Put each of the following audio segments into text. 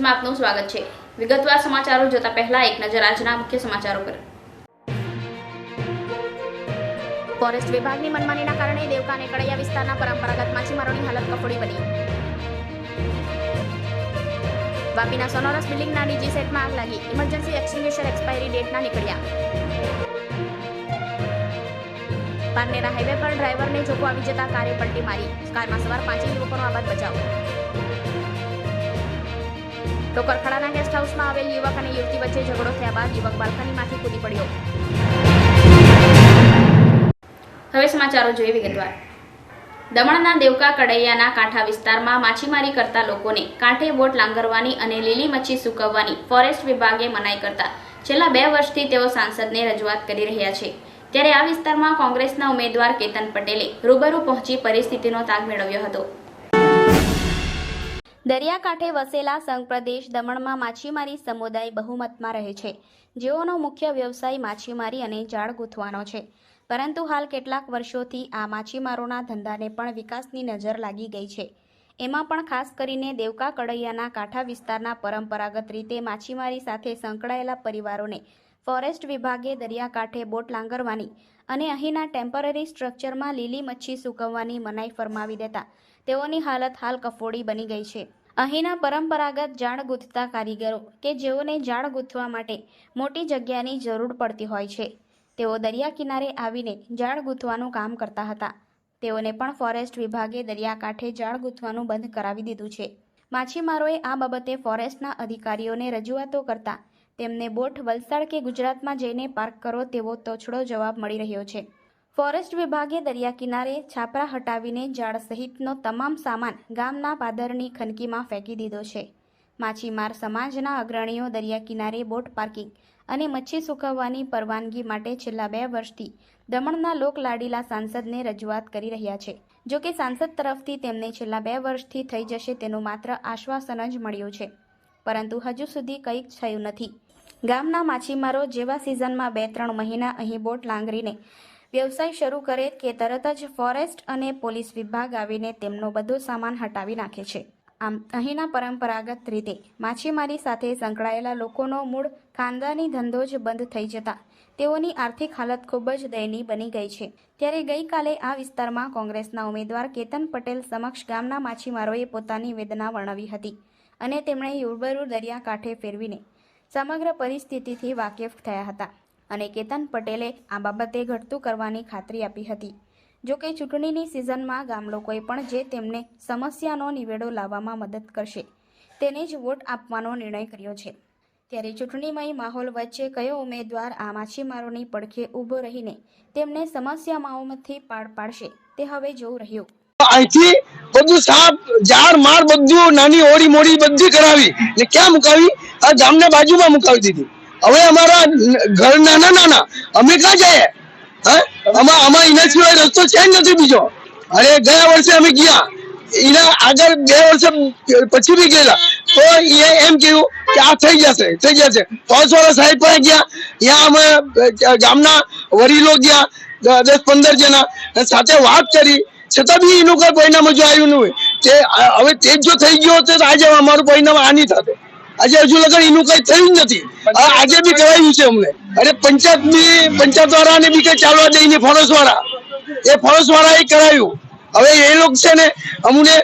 ન્યૂઝમાં આપનું સ્વાગત છે. વિગતવાર સમાચારો જોતા પહેલા એક નજર આજના મુખ્ય સમાચારો પર. ફોરેસ્ટ વિભાગની મનમાનીના કારણે દેવકાને કડૈયા વિસ્તારના પરંપરાગત માછીમારોની હાલત કફોડી બની વાપીના સોનોરસ બિલ્ડિંગના ડીજી સેટમાં આગ લાગી. ઇમરજન્સી એક્સટિંગ્યુશર એક્સપાયરી ડેટના નીકળ્યા. પારનેરા હાઈવે પર ડ્રાઈવરને જોકો આવી જતા કારે પલટી મારી. કારમાં સવાર પાંચે યુવકોનો આબાદ બચાવ. ટોકરખડાના ગેસ્ટ હાઉસમાં આવેલ યુવક અને યુવતી વચ્ચે ઝઘડો થયા બાદ યુવક બાલ્કનીમાંથી કૂદી પડ્યો. હવે સમાચારો જોઈએ વિગતવાર. દમણના દેવકા કડૈયાના કાંઠા વિસ્તારમાં માછીમારી કરતા લોકોને કાંઠે બોટ લાંગરવાની અને લીલી મચ્છી સૂકવવાની ફોરેસ્ટ વિભાગે મનાઈ કરતા છેલ્લા બે વર્ષથી તેઓ સાંસદને રજૂઆત કરી રહ્યા છે. ત્યારે આ વિસ્તારમાં કોંગ્રેસના ઉમેદવાર કેતન પટેલે રૂબરૂ પહોંચી પરિસ્થિતિનો તાગ મેળવ્યો હતો. દરિયાકાંઠે વસેલા સંઘ પ્રદેશ દમણમાં માછીમારી સમુદાય બહુમતમાં રહે છે. જેઓનો મુખ્ય વ્યવસાય માછીમારી અને જાળ ગૂંથવાનો છે. પરંતુ હાલ કેટલાક વર્ષોથી આ માછીમારોના ધંધાને પણ વિકાસની નજર લાગી ગઈ છે. એમાં પણ ખાસ કરીને દેવકા કડૈયાના કાંઠા વિસ્તારના પરંપરાગત રીતે માછીમારી સાથે સંકળાયેલા પરિવારોને ફોરેસ્ટ વિભાગે દરિયાકાંઠે બોટ લાંગરવાની અને અહીંના ટેમ્પરરી સ્ટ્રક્ચરમાં લીલી મચ્છી સૂકવવાની મનાઈ ફરમાવી દેતા તેઓની હાલત હાલ કફોડી બની ગઈ છે. અહીંના પરંપરાગત જાળ ગૂંથતા કારીગરો કે જેઓને જાળ ગૂંથવા માટે મોટી જગ્યાની જરૂર પડતી હોય છે. તેઓ દરિયા કિનારે આવીને જાળ ગૂંથવાનું કામ કરતા હતા. તેઓને પણ ફોરેસ્ટ વિભાગે દરિયાકાંઠે જાળ ગૂંથવાનું બંધ કરાવી દીધું છે. માછીમારોએ આ બાબતે ફોરેસ્ટના અધિકારીઓને રજૂઆતો કરતા તેમને બોટ વલસાડ કે ગુજરાતમાં જઈને પાર્ક કરો તેવો તોછડો જવાબ મળી રહ્યો છે. ફોરેસ્ટ વિભાગે દરિયા કિનારે છાપરા હટાવીને ઝાડ સહિતનો તમામ સામાન ગામના પાદરની ખનકીમાં ફેંકી દીધો છે. માછીમાર સમાજના અગ્રણીઓ દરિયા કિનારે બોટ પાર્કિંગ અને મચ્છી સુકવવાની પરવાનગી માટે છેલ્લા બે વર્ષથી દમણના લોકલાડીલા સાંસદને રજૂઆત કરી રહ્યા છે. જો કે સાંસદ તરફથી તેમને છેલ્લા બે વર્ષથી થઈ જશે તેનું માત્ર આશ્વાસન જ મળ્યું છે. પરંતુ હજુ સુધી કંઈ થયું નથી. ગામના માછીમારો જેવા સિઝનમાં બે ત્રણ મહિના અહીં બોટ લાંગરીને વ્યવસાય શરૂ કરે કે તરત જ ફોરેસ્ટ અને પોલીસ વિભાગ આવીને તેમનો બધો સામાન હટાવી નાખે છે. આમ, અહીંના પરંપરાગત રીતે માછીમારી સાથે સંકળાયેલા લોકોનો મૂળ ખાનદાની ધંધો જ બંધ થઈ જતા તેઓની આર્થિક હાલત ખૂબ જ દયનીય બની ગઈ છે. ત્યારે ગઈકાલે આ વિસ્તારમાં કોંગ્રેસના ઉમેદવાર કેતન પટેલ સમક્ષ ગામના માછીમારોએ પોતાની વેદના વર્ણવી હતી અને તેમણે યુબરૂ દરિયાકાંઠે ફેરવીને સમગ્ર પરિસ્થિતિથી વાકેફ થયા હતા. અને કેતન પટેલે આ બાબતે ઘટતું કરવાની ખાતરી આપી હતી. જો કે ચૂંટણીની સિઝનમાં ગામ લોકોએ પણ જે તેમને સમસ્યાનો નિવેડો લાવવામાં મદદ કરશે, તેને જ વોટ આપવાનો નિર્ણય કર્યો છે. ત્યારે ચૂંટણીમય માહોલ વચ્ચે કયો ઉમેદવાર આ માછીમારોની પડખે ઊભો રહીને તેમને સમસ્યામાંથી પાર પાડશે, તે હવે જોવું રહ્યું. અહીંથી બધું સાપ, ઝાડ માર બધું નાની ઓળી મોડી બધી કરાવી ને ક્યાં મુકાવી? આ ગામના બાજુમાં મુકાવી દીધી. હવે અમારા ઘર નાના નાના, અમે ક્યાં જઈએ? આમાં અમાર એના સિવાય રસ્તો છે જ નથી બીજો. અરે ગયા વર્ષે અમે ગયા. એના આગળ બે વર્ષે પછી બી ગયેલા. તો એ એમ કહ્યું કે આ થઈ જશે થઈ જશે. પાંચ વર્ષ સાહેબ પણ ગયા. ત્યાં અમે ગામના વડીલો ગયા દસ પંદર જણા. સાથે વાત કરી. છતાં બી એનું કઈ પરિણામ હજુ આવ્યું નહીં કે હવે તે જો થઈ ગયો તો આજે અમારું પરિણામ આની થતું. આજે હજુ લગન એનું કઈ થયું જ નથી. આ આજે બી કહેવાયું છે અમને. અરે પંચાયત બી પંચાયત વાળાને બી કઈ ચાલવા દઈને ફળસ વાળા એ ફળસ વાળા એ કરાયું. હવે એ લોકો છે ને અમને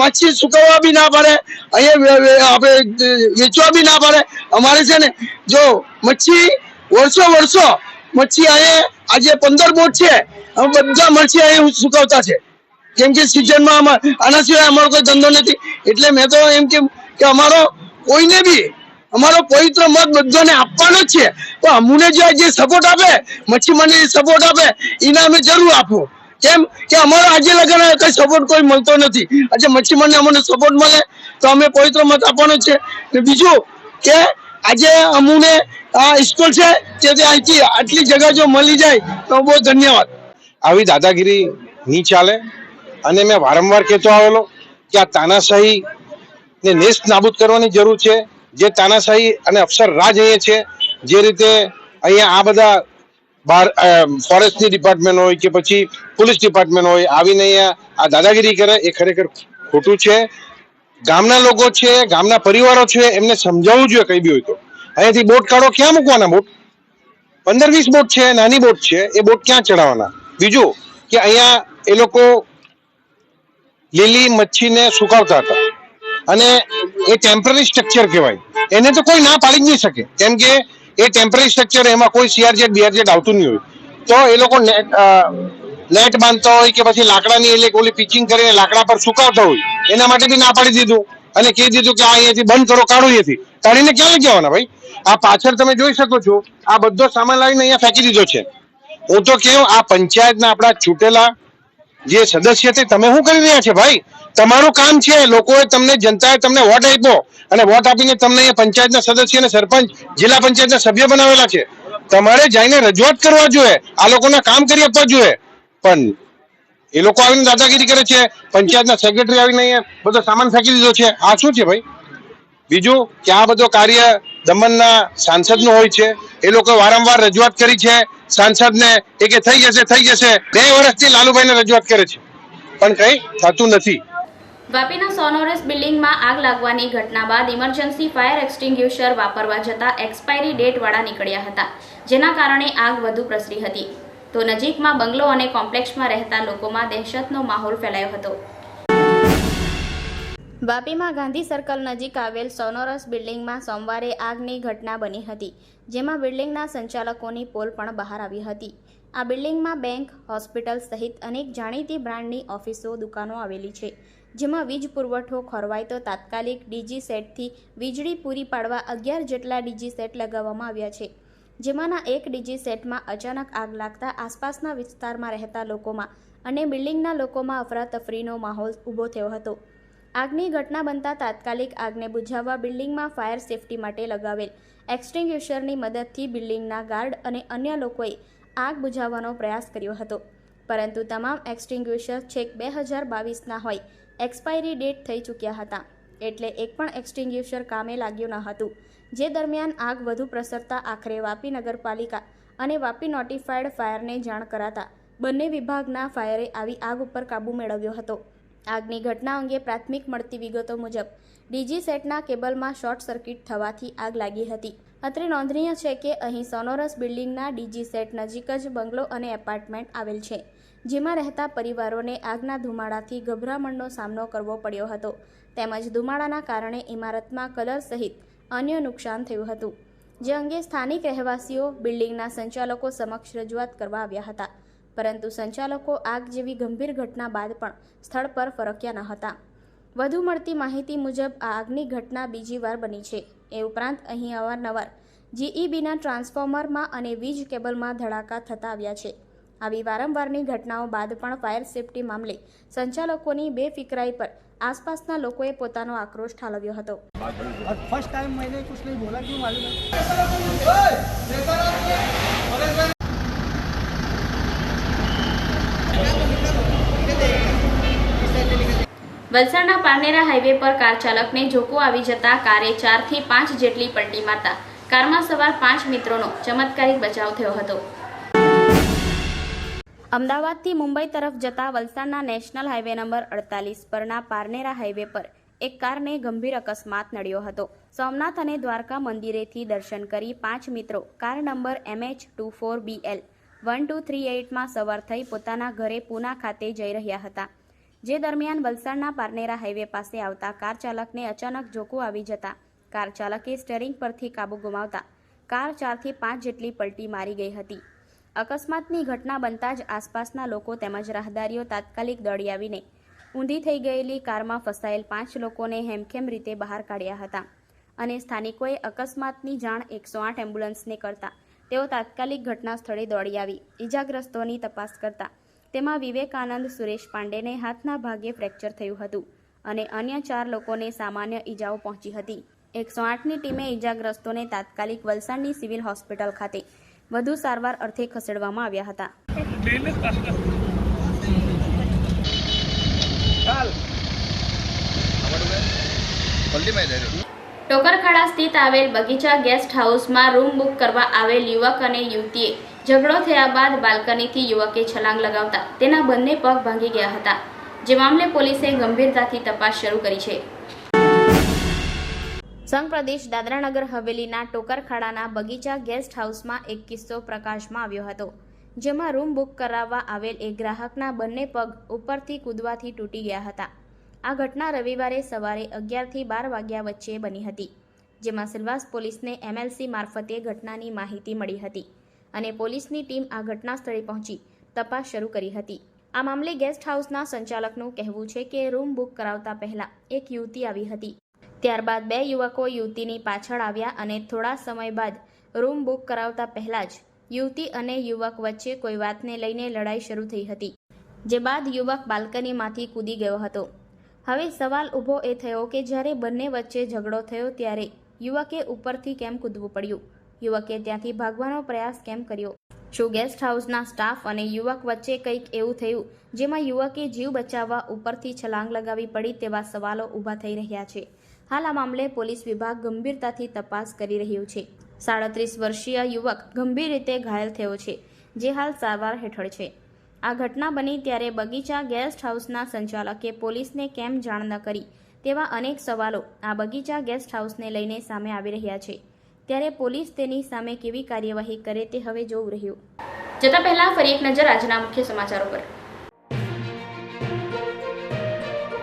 માછી સુકવવા બી ના પાડે. અહીંયા આપણે વેચવા બી ના પડે. અમારે છે ને જો મચ્છી વર્ષો વર્ષો મચ્છી અહીંયા આજે પંદર બોટ છે. અમે બધા મચ્છી અહીંયા સુકવતા છે. કેમ કે સિઝનમાં આના સિવાય અમારો કોઈ ધંધો નથી. એટલે મેં તો એમ કેમ કે અમારો કોઈને બી, અમારો પવિત્ર મત બધાને આપવાનો છે. તો અમને જે સપોર્ટ આપે મચ્છીમારને સપોર્ટ આપે, એને અમે જરૂર આપવું કેમ કે અમારો આજે લગન કઈ સપોર્ટ કોઈ મળતો નથી. આજે મચ્છી અમને સપોર્ટ મળે, તો અમે પવિત્ર મત આપવાનો છે. ને બીજું કે આજે અમુને આ સ્કૂલ છે, તે તે અહીંથી આટલી જગ્યા જો મળી જાય, તો બહુ ધન્યવાદ. આવી દાદાગીરી નહીં ચાલે. અને મેં વારંવાર કહેતો આવેલો કે આ તાનાશાહી ને નેસ્ત નાબૂદ કરવાની જરૂર છે. જે તાનાશાહી અને અફસર રાજ અહીંયા છે, જે રીતે અહીંયા આ બધા બહાર ફોરેસ્ટની ડિપાર્ટમેન્ટ હોય કે પછી પોલીસ ડિપાર્ટમેન્ટ હોય, આવીને અહીંયા આ દાદાગીરી કરે, એ ખરેખર ખોટું છે. ગામના લોકો છે, ગામના પરિવારો છે, એમને સમજાવવું જોઈએ કઈ બી હોય તો. અહીંયાથી બોટ કાઢો, ક્યાં મૂકવાના બોટ? પંદર વીસ બોટ છે, નાની બોટ છે, એ બોટ ક્યાં ચડાવવાના? બીજું કે અહીંયા એ લોકો લીલી મચ્છીને સુકાવતા હતા. અને એ ટેમ્પરરી સ્ટ્રક્ચર કહેવાય. એને તો કોઈ ના પાડી જ નહીં શકે. કેમ કે એ ટેમ્પરરી સ્ટ્રક્ચર એમાં કોઈ સીઆરજેડ બીઆરજેડ આવતું નહીં હોય. તો એ લોકો નેટ બાંધતા હોય કે પછી લાકડાની એટલે ઓલી પિચિંગ કરીને લાકડા પર સુકાવતા હોય, એના માટે બી ના પાડી દીધું. અને કહી દીધું કે આ અહીંયાથી બંધ કરો, કાઢો અહીંયાથી. કાઢીને ક્યાં લઈ જવાના ભાઈ? આ પાછળ તમે જોઈ શકો છો, આ બધો સામાન લાવીને અહીંયા ફેંકી દીધો છે. હું તો કેવું, આ પંચાયતના આપણા ચૂંટેલા જે સદસ્ય છે, તમે શું કરી રહ્યા છે ભાઈ? તમારું કામ છે, લોકોએ તમને, જનતાએ તમને વોટ આપ્યો અને વોટ આપીને તમને અહીંયા પંચાયતના સદસ્ય અને સરપંચ, જિલ્લા પંચાયતના સભ્ય બનાવેલા છે. તમારે જઈને રજૂઆત કરવા જોઈએ, આ લોકોના કામ કરી આપવા જોઈએ. પણ એ લોકો આવીને દાદાગીરી કરે છે, પંચાયતના સેક્રેટરી આવીને બધો સામાન ફેંકી દીધો છે. આ શું છે ભાઈ? બીજું કે આ બધો કાર્ય દમણના સાંસદનું હોય છે. એ લોકો વારંવાર રજૂઆત કરી છે. સાંસદને એ કે થઈ જશે થઈ જશે. બે વર્ષથી લાલુભાઈને રજૂઆત કરે છે. પણ કંઈ થતું નથી. વાપીના સોનોરસ બિલ્ડિંગમાં આગ લાગવાની ઘટના બાદ ઇમરજન્સી ફાયર એક્સટિંગ્યુશર વાપરવા જતા એક્સપાયરી ડેટવાળા નીકળ્યા હતા, જેના કારણે આગ વધુ પ્રસરી હતી. તો નજીકમાં બંગલો અને કોમ્પ્લેક્ષમાં રહેતા લોકોમાં દહેશતનો માહોલ ફેલાયો હતો. વાપીમાં ગાંધી સર્કલ નજીક આવેલ સોનોરસ બિલ્ડિંગમાં સોમવારે આગની ઘટના બની હતી, જેમાં બિલ્ડિંગના સંચાલકોની પોલ પણ બહાર આવી હતી. આ બિલ્ડિંગમાં બેંક, હોસ્પિટલ સહિત અનેક જાણીતી બ્રાન્ડની ઓફિસો, દુકાનો આવેલી છે, જેમાં વીજ પુરવઠો ખોરવાય તો તાત્કાલિક ડીજી સેટથી વીજળી પૂરી પાડવા અગિયાર જેટલા ડીજી સેટ લગાવવામાં આવ્યા છે. જેમાંના એક ડીજી સેટમાં અચાનક આગ લાગતા આસપાસના વિસ્તારમાં રહેતા લોકોમાં અને બિલ્ડિંગના લોકોમાં અફરાતફરીનો માહોલ ઊભો થયો હતો. આગની ઘટના બનતા તાત્કાલિક આગને બુઝાવવા બિલ્ડિંગમાં ફાયર સેફટી માટે લગાવેલ એક્સટિંગ્યુશરની મદદથી બિલ્ડિંગના ગાર્ડ અને અન્ય લોકોએ આગ બુઝાવવાનો પ્રયાસ કર્યો હતો. પરંતુ તમામ એક્સટિંગ્યુશર છેક બે હજાર બાવીસના હોય, એક્સપાયરી ડેટ થઈ ચૂક્યા હતા. એટલે એક પણ એક્સટિંગ્યુશર કામે લાગ્યું ન હતું. જે દરમિયાન આગ વધુ પ્રસરતા આખરે વાપી નગરપાલિકા અને વાપી નોટિફાઈડ ફાયરને જાણ કરાતા બંને વિભાગના ફાયરે આવી આગ ઉપર કાબૂ મેળવ્યો હતો. આગની ઘટના અંગે પ્રાથમિક મળતી વિગતો મુજબ, ડીજી સેટના કેબલમાં શોર્ટ સર્કિટ થવાથી આગ લાગી હતી. અત્રે નોંધનીય છે કે અહીં સોનોરસ બિલ્ડિંગના ડીજી સેટ નજીક જ બંગલો અને એપાર્ટમેન્ટ આવેલ છે, જેમાં રહેતા પરિવારોને આગના ધુમાડાથી ગભરામણનો સામનો કરવો પડ્યો હતો. તેમજ ધુમાડાના કારણે ઇમારતમાં કલર સહિત અન્ય નુકસાન થયું હતું. જે અંગે સ્થાનિક રહેવાસીઓ બિલ્ડિંગના સંચાલકો સમક્ષ રજૂઆત કરવા આવ્યા હતા. પરંતુ સંચાલકો આગ જેવી ગંભીર ઘટના બાદ પણ સ્થળ પર ફરક્યા ન હતા વધુ મળતી માહિતી મુજબ આ આગની ઘટના બીજી વાર બની છે એ ઉપરાંત અહીં અવારનવાર જીઈબીના ટ્રાન્સફોર્મરમાં અને વીજ કેબલમાં ધડાકા થતા આવ્યા છે આવી વારંવારની ઘટનાઓ બાદ પણ ફાયર સેફટી મામલે સંચાલકોની બેફિકરાઈ પર આસપાસના લોકોએ પોતાનો આક્રોશ ઠાલવ્યો હતો और फर्स्ट टाइम मैंने कुछ नहीं बोला क्यों मालूम है વલસાડના પારનેરા હાઈવે પર કાર ચાલકને જોકો આવી જતા કારે ચારથી પાંચ જેટલી પલટી મારતા કારમાં સવાર પાંચ મિત્રોનો ચમત્કારિક બચાવ થયો હતો. અમદાવાદથી મુંબઈ તરફ જતા વલસાડના નેશનલ હાઈવે નંબર અડતાલીસ પરના પારનેરા હાઈવે પર એક કારને ગંભીર અકસ્માત નડ્યો હતો. સોમનાથ અને દ્વારકા મંદિરેથી દર્શન કરી પાંચ મિત્રો car number MH two four BL one two three એઇટમાં સવાર થઈ પોતાના ઘરે પૂના ખાતે જઈ રહ્યા હતા. જે દરમિયાન વલસાડના પારનેરા હાઈવે પાસે આવતા કાર ચાલકને અચાનક જોકું આવી જતા. કાર ચાલકે સ્ટેરિંગ પરથી કાબુ ગુમાવતા. કાર ચારથી પાંચ જેટલી પલટી મારી ગઈ હતી. અકસ્માતની ઘટના બનતા જ આસપાસના લોકો તેમજ રાહદારીઓ તાત્કાલિક દોડી આવીને ઊંધી થઈ ગયેલી કારમાં ફસાયેલ પાંચ લોકોને હેમખેમ રીતે બહાર કાઢ્યા હતા અને સ્થાનિકોએ અકસ્માતની જાણ એકસો આઠ એમ્બ્યુલન્સને કરતા. તેઓ તાત્કાલિક ઘટના સ્થળે દોડી આવી. ઈજાગ્રસ્તોની તપાસ કરતા તેમાં વિવેકાનંદ સુરેશ પાંડેને હાથના ભાગે ફ્રેક્ચર થયું હતું અને અન્ય ચાર લોકોને સામાન્ય ઈજાઓ પહોંચી હતી. એકસો આઠની ટીમે ઈજાગ્રસ્તોને તાત્કાલિક વલસાડની સિવિલ હોસ્પિટલ ખાતે વધુ સારવાર અર્થે ખસેડવામાં આવ્યા હતા. ટોકરખાડા સ્થિત આવેલ બગીચા ગેસ્ટ હાઉસમાં રૂમ બુક કરવા આવેલ યુવક અને યુવતીએ ઝઘડો થયા બાદ બાલ્કનીથી યુવકે છલાંગ લગાવતા તેના બંને પગ ભાંગી ગયા હતા. જે મામલે પોલીસે ગંભીરતાથી તપાસ શરૂ કરી છે. સંઘ પ્રદેશ દાદરાનગર હવેલીના ટોકરખાડાના બગીચા ગેસ્ટ હાઉસમાં એક કિસ્સો પ્રકાશમાં આવ્યો હતો, જેમાં રૂમ બુક કરાવવા આવેલ એક ગ્રાહકના બંને પગ ઉપરથી કૂદવાથી તૂટી ગયા હતા. આ ઘટના રવિવારે સવારે અગિયારથી બાર વાગ્યા વચ્ચે બની હતી, જેમાં સિલવાસ પોલીસને એમએલસી મારફતે ઘટનાની માહિતી મળી હતી. અને પોલીસની ટીમ આ ઘટના સ્થળે પહોંચી તપાસ શરૂ કરી હતી. આ મામલે ગેસ્ટ હાઉસના સંચાલકનું કહેવું છે કે રૂમ બુક કરાવતા પહેલા એક યુવતી આવી હતી. ત્યારબાદ બે યુવકો યુવતીની પાછળ આવ્યા અને થોડા સમય બાદ રૂમ બુક કરાવતા પહેલા જ યુવતી અને યુવક વચ્ચે કોઈ વાતને લઈને લડાઈ શરૂ થઈ હતી, જે બાદ યુવક બાલ્કનીમાંથી કૂદી ગયો હતો. હવે સવાલ ઊભો એ થયો કે જ્યારે બંને વચ્ચે ઝઘડો થયો ત્યારે યુવકે ઉપરથી કેમ કૂદવું પડ્યું? યુવકે ત્યાંથી ભાગવાનો પ્રયાસ કેમ કર્યો? શું ગેસ્ટ હાઉસના સ્ટાફ અને યુવક વચ્ચે કંઈક એવું થયું, જેમાં યુવકે જીવ બચાવવા ઉપરથી છલાંગ લગાવી પડી તેવા સવાલો ઊભા થઈ રહ્યા છે? હાલ આ મામલે પોલીસ વિભાગ ગંભીરતાથી તપાસ કરી રહ્યું છે. સાડત્રીસ વર્ષીય યુવક ગંભીર રીતે ઘાયલ થયો છે, જે હાલ સારવાર હેઠળ છે. આ ઘટના બની ત્યારે બગીચા ગેસ્ટ હાઉસના સંચાલકે પોલીસને કેમ જાણ ન કરી તેવા અનેક સવાલો આ બગીચા ગેસ્ટ હાઉસને લઈને સામે આવી રહ્યા છે. ત્યારે પોલીસ તેની સામે કેવી કાર્યવાહી કરે તે હવે જોવું રહ્યું. જતા પહેલા ફરી એક નજર આજના મુખ્ય સમાચારો પર.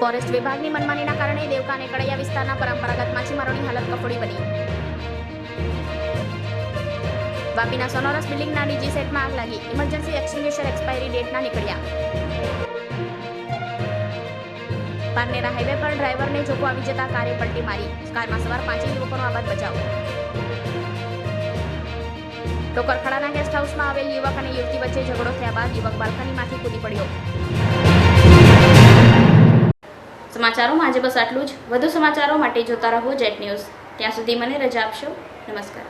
ફોરેસ્ટ વિભાગની મનમાનીના કારણે દેવકા અને કડૈયા વિસ્તારના પરંપરાગત માછીમારોની હાલત કફોડી બની. વાપીના સોનોરસ બિલ્ડિંગના ડીજી સેટમાં આગ લાગી. ઇમરજન્સી એક્સટિંગ્યુશર એક્સપાયરી ડેટના નીકળ્યા. પારનેરા હાઈવે પર ડ્રાઈવરને જોકો આવી જતા કારે પલટી મારી. કારમાં સવાર પાંચેય યુવકોનો આબાદ બચાવ. ટોકરખડાના ગેસ્ટ હાઉસમાં આવેલ યુવક અને યુવતી વચ્ચે ઝઘડો થયા બાદ યુવક બાલ્કનીમાંથી કૂદી પડ્યો. સમાચારોમાં આજે બસ આટલું જ. વધુ સમાચારો માટે જોતા રહો જેટ ન્યૂઝ. ત્યાં સુધી મને રજા આપશો. નમસ્કાર.